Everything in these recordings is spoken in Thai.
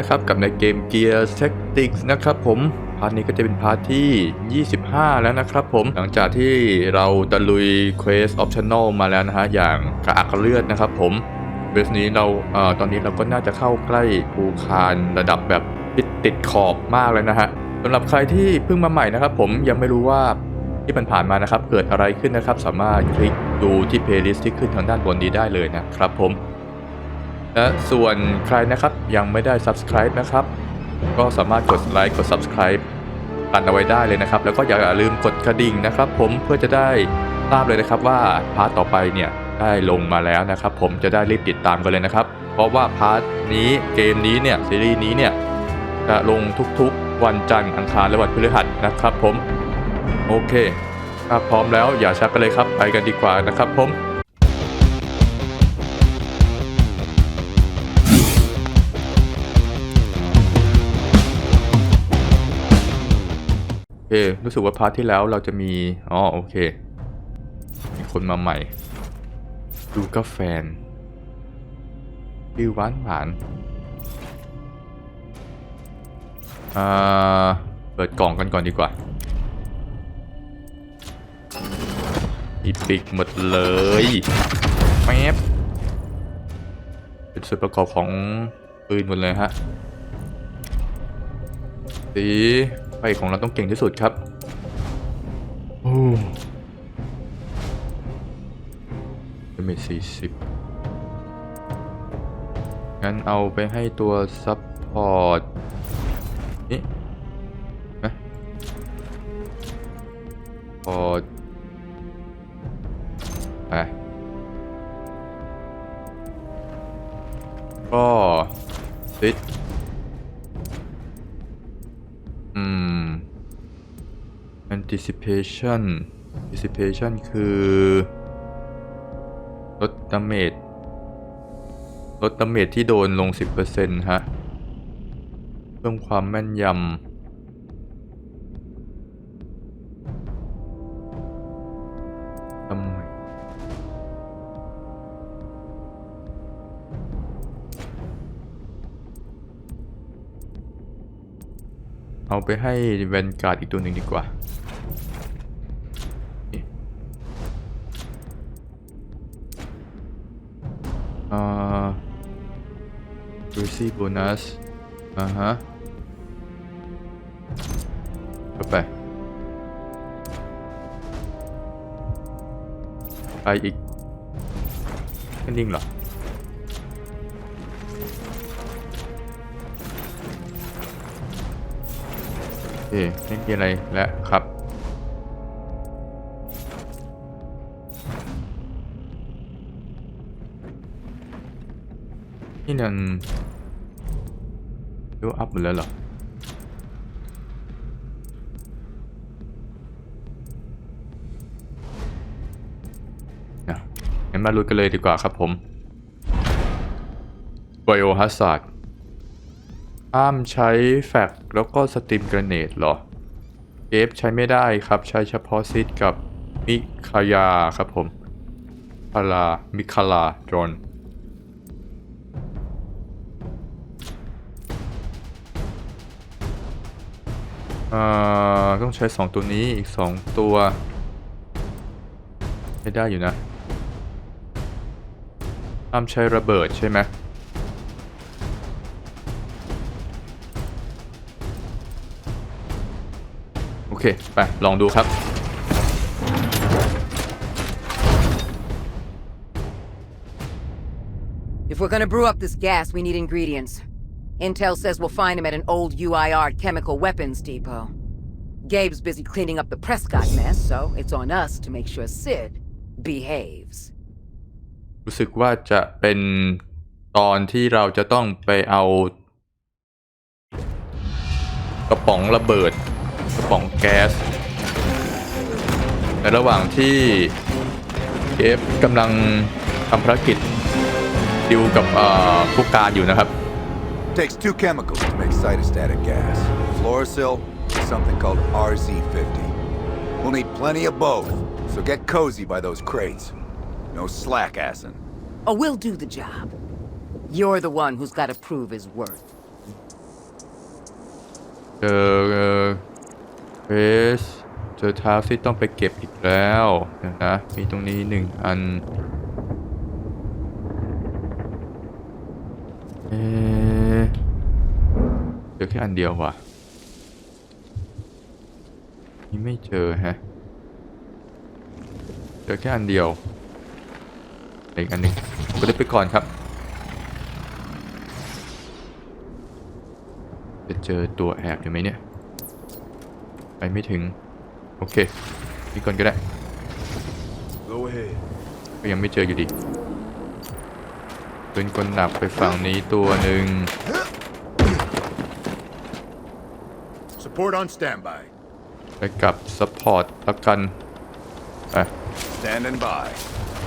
นะครับกับในเกม Gears Tactics นะครับผมพาร์ทนี้ก็จะเป็นพาร์ทที่ 25 แล้วนะครับผม หลังจากที่เราตะลุย Quest Optional มาแล้วนะฮะ อย่างกระอักเลือดนะครับผมเบสนี้เราเอ่อตอนนี้เราก็น่าจะเข้าใกล้ภูคานระดับแบบติดติดขอบมากเลยนะฮะสำหรับใครที่เพิ่งมาใหม่นะครับผมยังไม่รู้ว่าที่ผ่านๆมานะครับ เกิดอะไรขึ้นนะครับ สามารถคลิกดูที่เพลย์ลิสต์ที่ขึ้นทางด้านบนนี้ได้เลยนะครับผม และส่วนใครนะครับยังไม่ได้ subscribe นะครับ ก็สามารถกดไลค์กด subscribe กันเอาไว้ได้เลยนะครับ แล้วก็อย่าลืมกดกระดิ่งนะครับ ผมเพื่อจะได้ทราบเลยนะครับว่าพาร์ทต่อไปเนี่ยได้ลงมาแล้วนะครับ ผมจะได้รีบติดตามกันเลยนะครับ เพราะว่าพาร์ทนี้เกมนี้เนี่ยซีรีส์นี้เนี่ยจะลงทุกๆ วันจันทร์อังคารและวันพฤหัสนะครับ ผมโอเคถ้าพร้อมแล้วอย่าช้ากันเลยครับ ไปกันดีกว่านะครับผม เค รู้สึกว่าพาร์ทที่แล้วเราจะมี อ๋อ โอเค มีคนมาใหม่ ดูก็แฟนวิวหวานหวานอ่า เปิดกล่องกันก่อนดีกว่า อีปิกหมดเลยแมบเป็นส่วนประกอบของปืนหมดเลยฮะ สี ไฟของเราต้องเก่งที่สุดครับโอ้จะมีสี่สิบงั้นเอาไปให้ตัวซัพพอร์ตนี่นะพอร์ตไปก็ติดอืม anticipation anticipation คือลดดาเมจลดดาเมจที่โดนลง 10%ฮะ เพิ่มความแม่นยำเอาไปให้แวนการ์ดอีกตัวหนึ่งดีกว่า อ่าดูซี่โบนัสอ่าฮะเข้าไปไปอีกแค่นิ่งเหรอโอเคไม่มีอะไรแล้วครับ นี่นันดูอัพหมดแล้วเหรองั้นมาลุยกันเลยดีกว่าครับผม Biohazard ห้ามใช้แฟกแล้วก็สตรีมกรเนตเหรอเอฟใช้ไม่ได้ครับใช้เฉพาะซิดกับมิคายาครับผมคาลามิคาลาโดรน อ่าต้องใช้ 2 ตัวนี้อีก 2 ตัวไม่ได้อยู่นะห้ามใช้ระเบิดใช่ไหมโอเค ไป ลองดูครับ If we're gonna brew up this gas, we need ingredients. Intel says we'll find them at an old UIR chemical weapons depot. Gabe's busy cleaning up the Prescott mess, so it's on us to make sure Sid behaves. รู้สึกว่าจะเป็นตอนที่เราจะต้องไปเอา กระป๋องระเบิด กระป๋องแก๊สในระหว่างที่เอฟกำลังทำภารกิจดิวกับผู้การอยู่นะครับ Takes two chemicals to make cytostatic gas. Fluorosil and something called RZ50. We'll need plenty of both, so get cozy by those crates. No slack assing. Oh, we'll do the job. You're the one who's gotta prove his worth. เจอเฟสเจอทาร์กที่ต้องไปเก็บอีกแล้วเดี๋ยวนะ มีตรงนี้หนึ่งอัน เอะเ จอแค่อันเดียวว่ะ นี่ไม่เจอฮะ เจอแค่อันเดียว อีกอันหนึ่งผมก็ได้ไปก่อนครับ จะเจอตัวแอบอยู่ไหมเนี่ย ไปไม่ถึง โอเคนี่ก่อนก็ได้ Go ahead. ก็ยังไม่เจออยู่ดี เป็นคนหนักไปฝั่งนี้ตัวหนึ่ง Support on standby. ไปกับซัพพอร์ตละกันไป Standing by.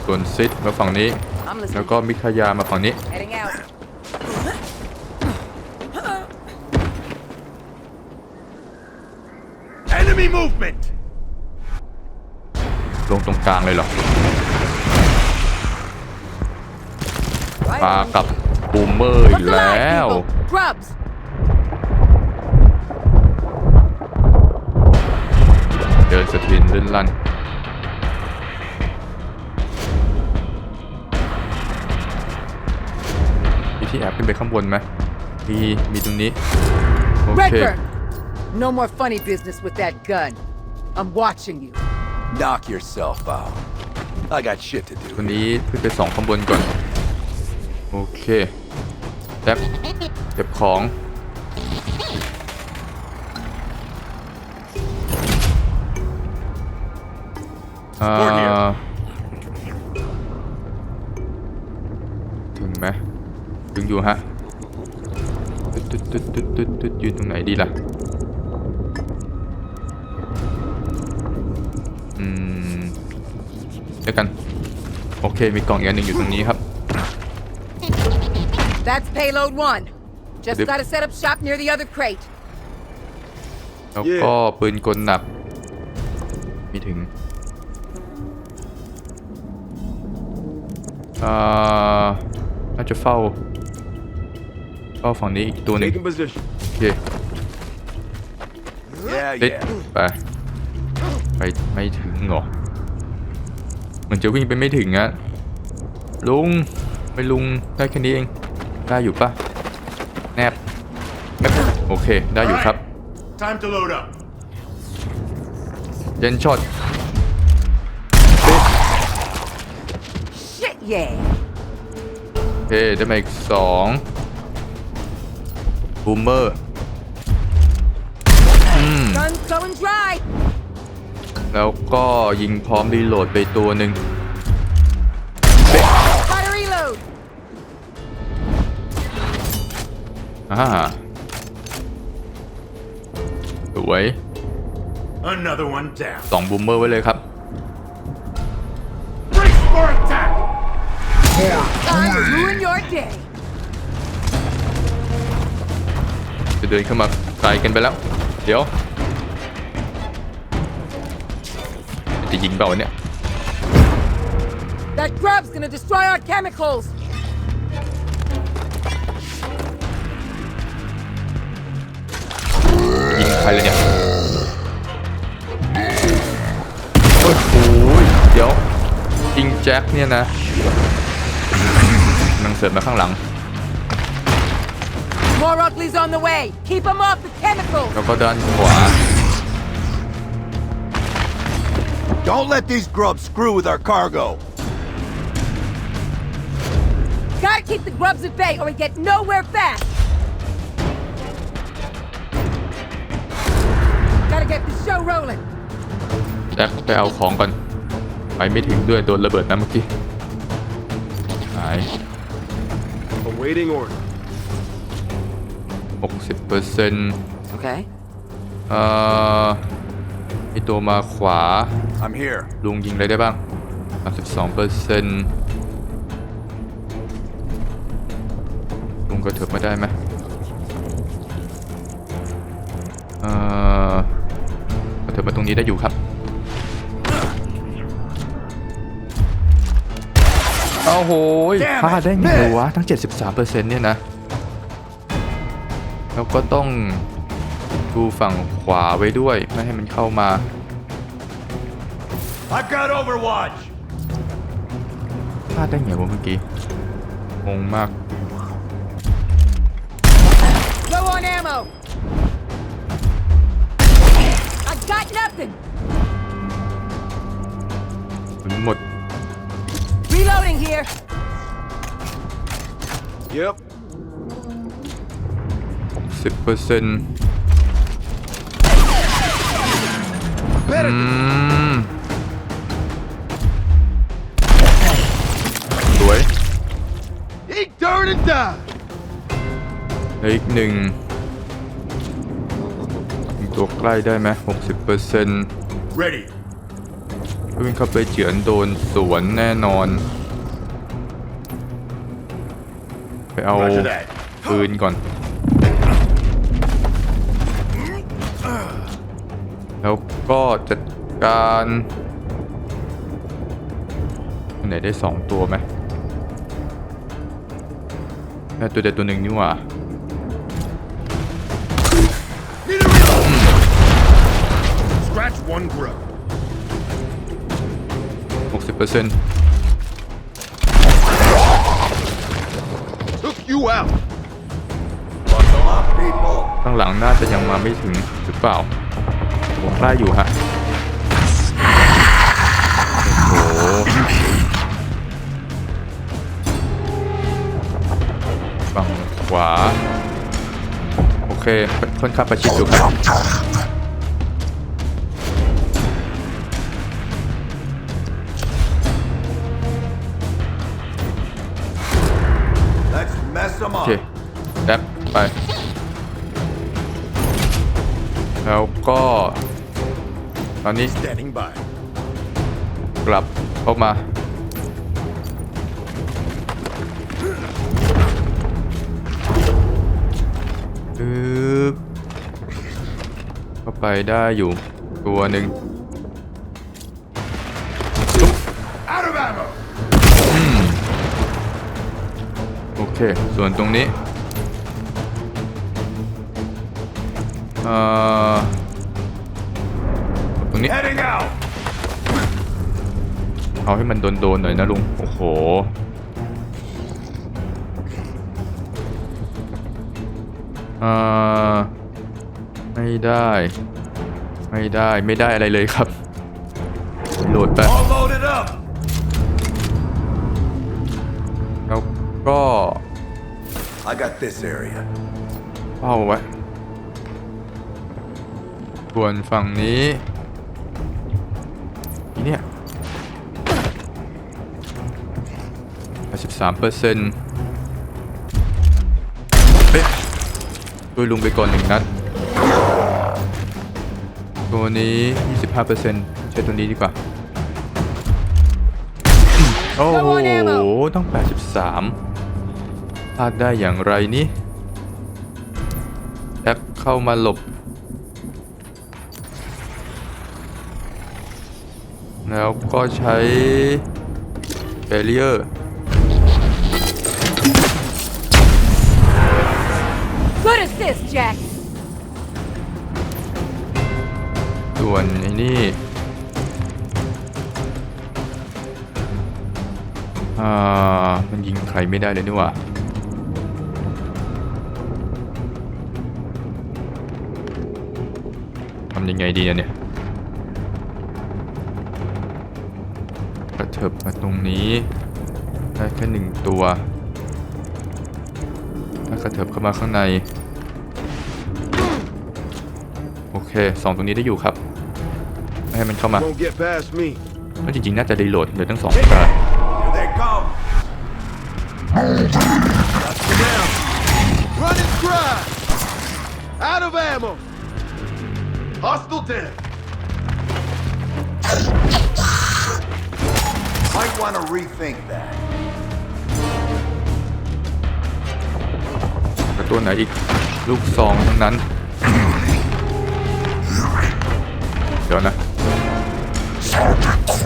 ส่วนซิดมาฝั่งนี้ I'm แล้ว listening. ก็มิคายามาฝั่งนี้ Heading out. Enemy movement! ลงตรงกลางเลยเหรอ Right มา on. กับบูมเมอร์อี Look กแล้ว alive, people. Grubs. เดินสะทินลื่นลั่นมีที่แอบขึ้นไปข้างบนไหมมีมีตรงนี้ โอเค Redburn. No more funny business with that gun. I'm watching you. Knock yourself out. I got shit to วัน do. นี้ขึ้นไปสองข้างบนก่อน โอเคแป๊บเก็บของ Support here ถึงไหมถึงอยู่ฮะตึ๊ดตึ๊ดตึ๊ดตึ๊ดตึ๊ดตึ๊ดอยู่ตรงไหนดีล่ะอืมเดี๋ยวกัน โอเค มีกล่องอีกอันหนึ่งอยู่ตรงนี้ครับ That's payload one. Just Dip. gotta set up shop near the other crate. แล้วก็ปืนกลหนักมีถึง อ่าน่าจะเฝ้าเฝ้าฝั่งนี้อีกตัวหนึ่ง Taking position. โอเค Yeah, ติด yeah. ไป ไปไม่ถึงเหรอเหมือนจะวิ่งไปไม่ถึงอะลุงไปลุงได้แค่นี้เอง ได้อยู่ปะแนบแนบโอเค ได้อยู่ครับ Time to load up. เจนช็อต Shit, yeah. โอเคได้มาอีกสองบูมเมอร์ Gun's going dry. แล้วก็ยิงพร้อมรีโหลดไปตัวหนึ่ง Gotta reload. อ่าสวย Another one down. สองบูมเมอร์ไว้เลยครับ จะเดินเข้ามาไกลกันไปแล้ว เดี๋ยว จะยิงเปล่าวะเนี่ย That grub's gonna destroy our chemicals. ยิงใครเลยเนี่ย โอ้ยโอ้ยเดี๋ยวยิงแจ็คเนี่ยนะ นังเสริมมาข้างหลัง More uglies on the way. Keep them off the chemicals. แล้วก็ด้านขวา Don't let these grubs screw with our cargo. Gotta keep the grubs at bay or we get nowhere fast. Gotta get the show rolling. แจ็คไปเอาของก่อนไปไม่ถึงด้วยโดนระเบิดนะเมื่อกี้หาย Awaiting order. 60เปอร์เซ็นต์ Okay. เอ่อมีตัวมาขวา I'm here. ลุงยิงอะไรได้บ้าง32เปอร์เซ็นต์ลุงก็เถิบมาได้ไหมเอ่อกระเถิบมาตรงนี้ได้อยู่ครับ อ้โห Damn it พลาดได้ไง miss วะ ทั้ง 73เปอร์เซ็นต์เนี่ยนะ แล้วก็ต้องดูฝั่งขวาไว้ด้วย ไม่ให้มันเข้ามา I've got Overwatch! พลาดได้ไงวะเมื่อกี้ งงมาก Low on ammo! I got nothing! Reloading here! Yep. 10%เปอร์เซ็นต์ Better. อืมสวย Eat dirt and die. แล้วอีกหนึ่งยิงตัวใกล้ได้ไหม60%เปอร์เซ็นต์ Ready. วิ่งเข้าไปเฉือนโดนสวนแน่นอน ไปเอา Roger that. ปืนก่อน แล้วก็จัดการอันไหนได้สองตัวไหมได้ตัวเดียวตัวหนึ่งนี่หว่า Need a reload! Scratch one grub. 60% Took you out. Buckle up, people. ข้างหลังน่าจะยังมาไม่ถึงหรือเปล่า ผมใกล้อยู่ฮะ โอ้โหฝั่งขวา โอเคค่อนข้างประชิดอยู่ครับ ไป แล้วก็ ตอนนี้ Standing by. กลับเข้ามา ปึ๊บเข้าไปได้อยู่ตัวหนึ่ง Out of ammo! โอเค ส่วนตรงนี้ เอ่อตรงนี้ Heading out! เอาให้มันโดนๆหน่อยนะลุง โอ้โหอ่าไม่ได้ ไม่ได้ ไม่ได้อะไรเลยครับ โหลดไป All loaded up! แล้วก็ I got this area. เป้าไว้ ส่วนฝั่งนี้อีเนี่ย83เปอร์เซ็นต์เอ๊ะช่วยลุงไปก่อนหนึ่งนัด ตัวนี้ 25เปอร์เซ็นต์ใช้ตัวนี้ดีกว่า โอ้โห ต้อง 83พลาดได้อย่างไรนี่แอคเข้ามาหลบ แล้วก็ใช้เบเรียร์ Good assist, Jack! ส่วนไอ้นี่อ่ามันยิงใครไม่ได้เลยนี่หว่าทำยังไงดีอะเนี่ย ถิบมาตรงนี้ ได้แค่หนึ่งตัว ถ้ากระเถิบเข้ามาข้างใน โอเคสองตรงนี้ได้อยู่ครับไม่ให้มันเข้ามา Won't get past me. ก็จริงๆ น่าจะรีโหลดเหลือทั้งสองตา Here Might want to rethink that. แล้วตัวไหนอีก ลูกซองทั้งนั้น เดี๋ยวนะ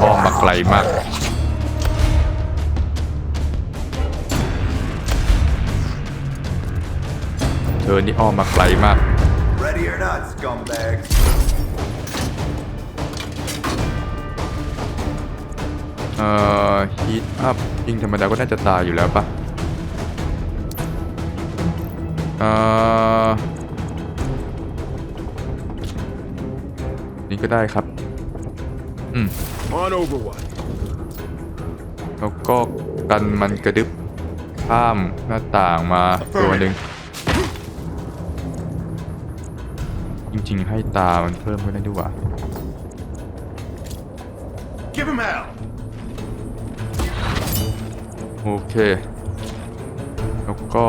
อ้อมมาไกลมาก Let's ธอนี่อ้อมมาไกลมาก Ready or not, scumbags? เอ่อฮีทอัพยิงธรรมดาก็น่าจะตายอยู่แล้วปะเอ่อนี่ก็ได้ครับ อืม On Overwatch. แล้วก็กันมันกระดึบข้ามหน้าต่างมาตัวหนึ่งจริงๆให้ตามันเพิ่มก็ได้ด้วยว่ะ Give him hell. โอเค แล้วก็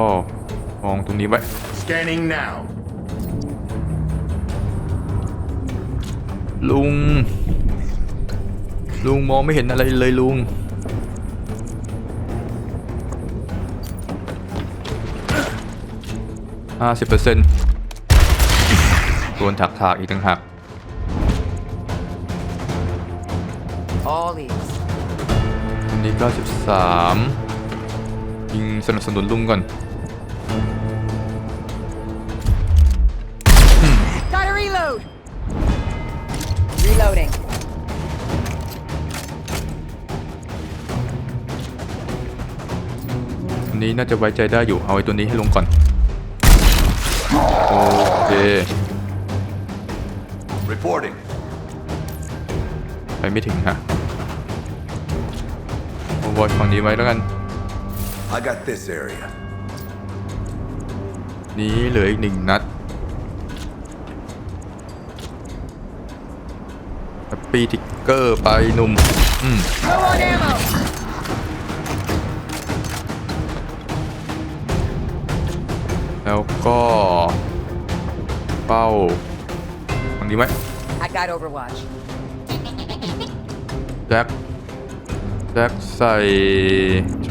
มองตรงนี้ไว้ Scanning now. ลุง ลุงมองไม่เห็นอะไรเลยลุงห้าสิบเปอร์เซ็นต์โดนถักถากๆอีกต่างหาก All ears. อันนี้93 ยิงสนับสนุนลุงก่อน Gotta reload! Reloading. อันนี้น่าจะไว้ใจได้อยู่เอาไอ้ตัวนี้ให้ลงก่อน โอเค Reporting. ไปไม่ถึงฮะโอวอชฝั่งนี้ไว้แล้วกัน I got this area. นี้เหลืออีกหนึ่งนัดแฮปปี้ทิกเกอร์ไปหนุ่ม อืม Low on ammo! แล้วก็เป้าฝั่งนี้ไหม I got Overwatch. แจ็คแจ็คใส่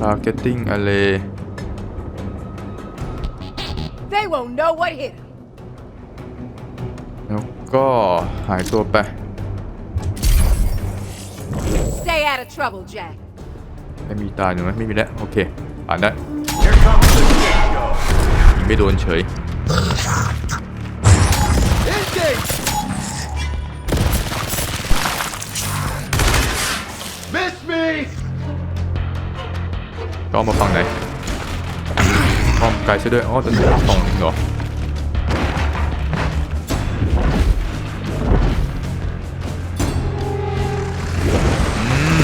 targeting array They won't know what hit 'em. แล้วก็หายตัวไป Stay out of trouble, Jack. ไม่มีตาอยู่ไหมไม่มีแล้วโอเคผ่านได้ Here comes the scapegoat. ยิงไม่โดนเฉย ก็เอามาฝั่งไหนอ้อมไกลซะด้วยอ๋อจะสองเหรออืม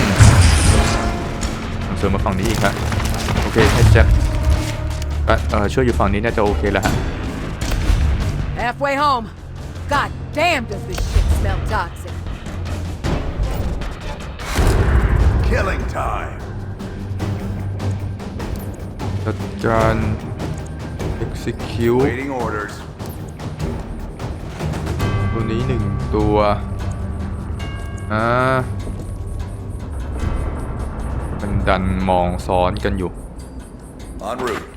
เสริมมาฝั่งนี้อีกฮะโอเคให้แจ็คเอ่อเอ่อช่วยอยู่ฝั่งนี้น่าจะโอเคแล้วฮะ Halfway home. God damn, does this shit smell toxic. Killing time. จัดการ execute Waiting orders. ตัวนี้หนึ่งตัว อ่า มันดันมองซ้อนกันอยู่ En route.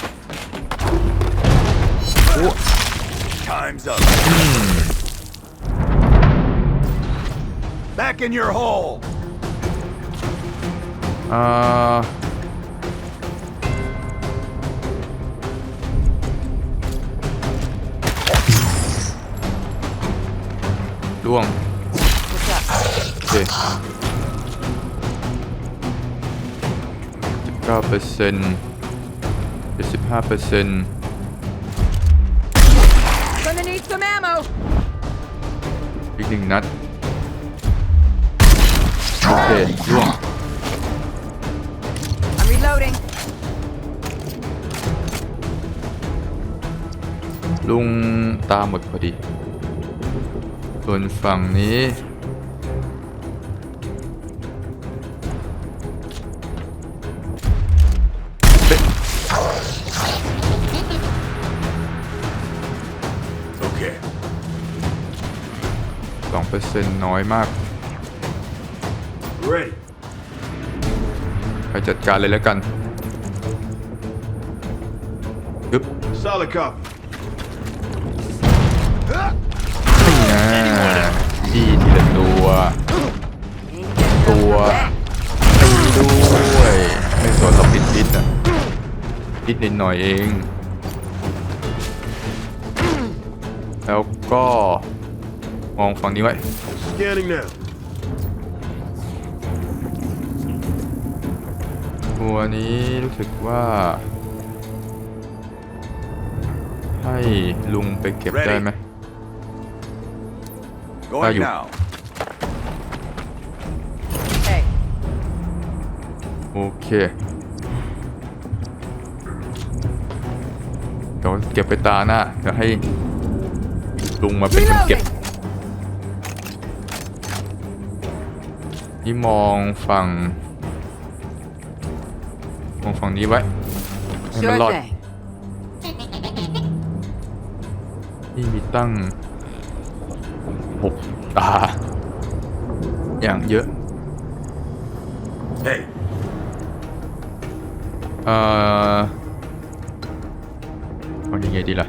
Time's up. Back in your hole. อ่า ล่วง What's up? โอเคเก้าเปอร์เซ็นต์เจ็ดสิบห้าเปอร์เซ็นต์ Gonna need some ammo. อีกหนึ่งนัด โอเคล่วง I'm reloading. ลุงตามหมดพอดี ส่วนฝั่งนี้ Okay. สองเปอร์เซ็นต์น้อยมาก Ready. ไปจัดการเลยแล้วกันปึ๊บ Solid copy. นะจี้ทีละตัว Ain't getting none Ủa. from that. ตีด้วยไม่สนเราปิดพิษอะพิษนิดหน่อยเอง แล้วก็มองฝั่งนี้ไว้ Scanning now. ตัวนี้รู้สึกว่า ให้ลุงไปเก็บ Ready ได้ไหม Going you- now. Hey, โอเคเดี๋ยวเก็บไปตาหน้าเดี๋ยวให้ลุงมาเป็นคนเก็บ reloading! นี่มองฝั่ง มองฝั่งนี้ไว้ให้มัน Sure รอด thing. ที่มีตั้ง หกตา อย่างเยอะ Hey, เอ่อเอายังไงดีล่ะ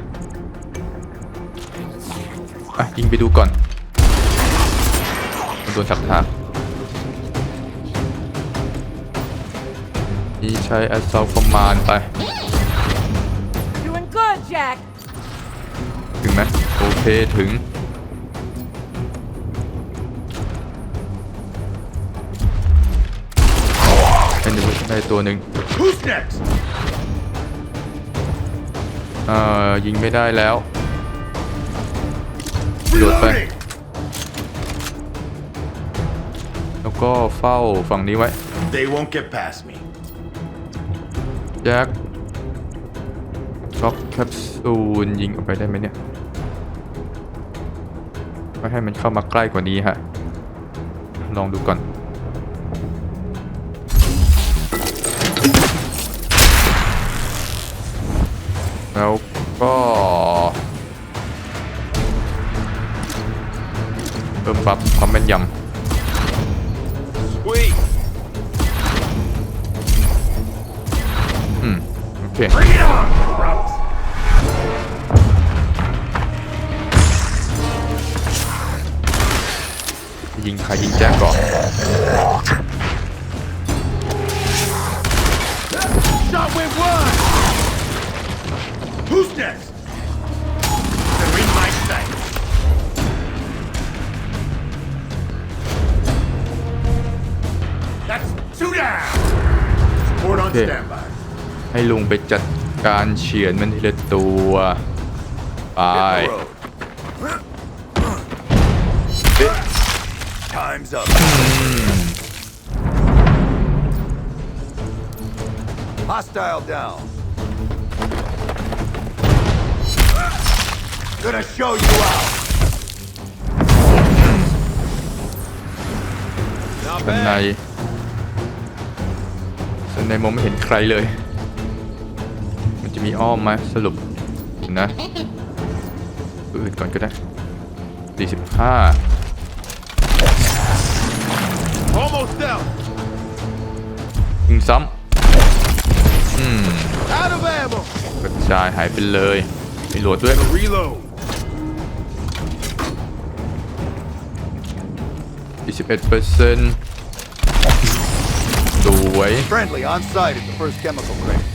อะ ยิงไปดูก่อน มันโดนสักทางนี่ใช้ assault command ไป Doing good, Jack! ถึงไหมโอเค ถึง ตัวหนึ่ง who's next? เอ่อยิงไม่ได้แล้ว Load back. Reloading. แล้วก็เฝ้าฝั่งนี้ไว้ They won't get past me. แจ็คช็อกแคปซูลยิงออกไปได้ไหมเนี่ย ไม่ให้มันเข้ามาใกล้กว่านี้ฮะ ลองดูก่อน แล้วก็เพิ่มปรับความแม่นย Sweet. ำอืมโอเค Bring it on, Browns. ยิงใครยิงแจ็คก่อน Shot went wide. Who's next? They're in my sight. That's two down. Support on Okay. standby. ให้ลุงไปจัดการเฉือนมันทีละตัวไป Hit the road. Time's up. Hostile down. Gonna show you out. Not ด้านใน bad. ด้านในมองไม่เห็นใครเลย มันจะมีอ้อมไหมสรุปเดี๋ยวนะตัวอื่นก่อนก็ได้45 Almost out. ยิงซ้ำอืม Out of ammo. กระจายหายไปเลยมีโหลดด้วย Reload. 41เปอร์เซ็นต์สวย Friendly on site at the first chemical crate.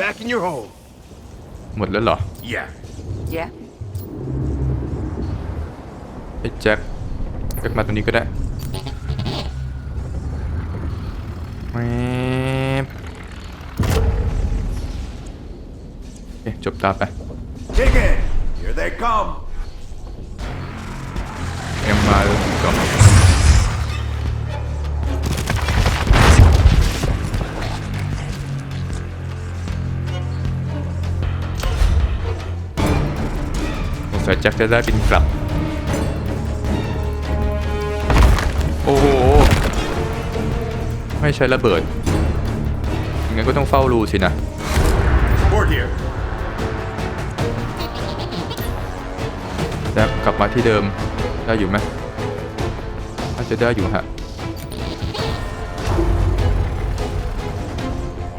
Back in your hole. หมดแล้วเหรอ Yeah. Yeah? ไอ้แจ็คแจ็คมาตรงนี้ก็ได้แวบโอเคจบตาไป Dig in. Here they come. ยังมาก่อนสงสัยแจ็คจะได้บินกลับ โอ้โห ไม่ใช่ระเบิด งั้นก็ต้องเฝ้ารูสินะ Support here. แจ็คกลับมาที่เดิม ได้อยู่ไหมน่า จะได้อยู่ฮะ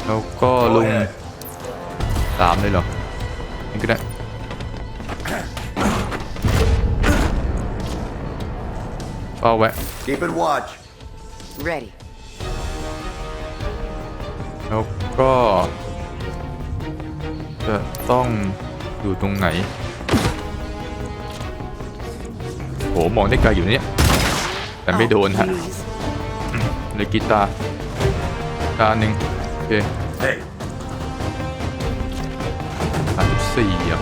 แล้วก็ Go ลุง ahead. สามเลยเหรอนี่ก็ได้เฝ้าไว้ Keeping watch. Ready. แล้วก็จะต้องอยู่ตรงไหน โห มองได้ไกลอยู่เนี่ย แต่ไม่โดนฮะ Please. เลยกีตาร์ตาหนึ่งโอเค Hey, สามสิบสี่อะ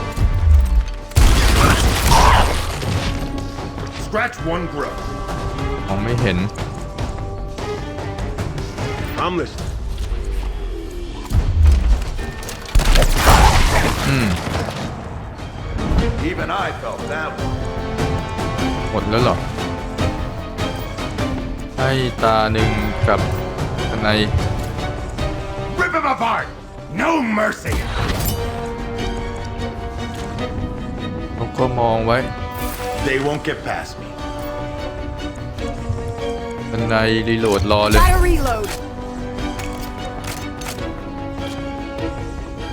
scratch one grub. มองไม่เห็น I'm listening. Even I felt that one. หมดแล้วเหรอ ให้ตาหนึ่งกับข้างใน Rip him apart! No mercy! แล้วก็มองไว้ They won't get past me. ข้างในรีโหลดรอเลย Gotta reload.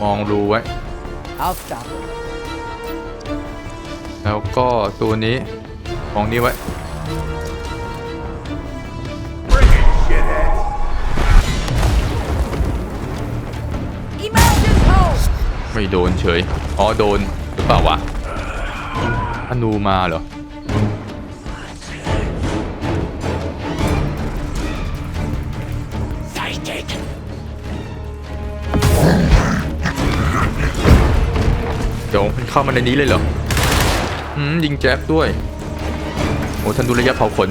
มองรูไว้ I'll stop it. แล้วก็ตัวนี้มองนี้ไว้ ไม่โดนเฉย อ๋อโดนหรือเปล่าวะอนูมาเหรอ เดี๋ยวมันเข้ามาในนี้เลยเหรอ อืมยิงแจ็คด้วย โอ้ท่านดูระยะเผาขน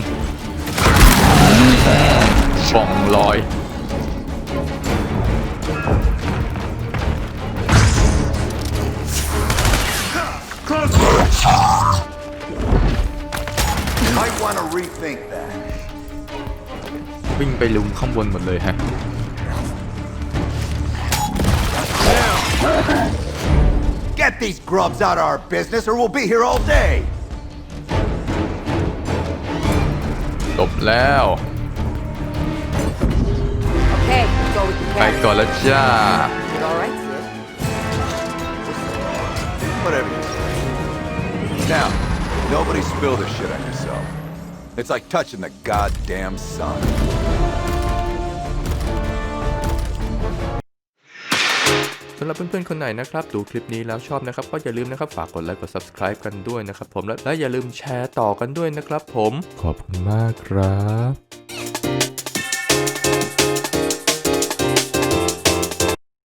ป่องลอย to rethink that. วิ่งไปลุมข้างบนหมดเลยฮะ Get these grubs out of our business or we'll be here all day. จบแล้ว Okay, let's go with the ไป carry. ก่อนแล้วจ้า It all right, sis? Whatever you say. Now, nobody spill this shit on yourself. It's like touching the goddamn sun. สำหรับเพื่อนๆคนไหนนะครับ ดูคลิปนี้แล้วชอบนะครับ ก็อย่าลืมนะครับฝากกดไลค์กด subscribe กันด้วยนะครับผมและและอย่าลืมแชร์ต่อกันด้วยนะครับผมขอบคุณมากครับ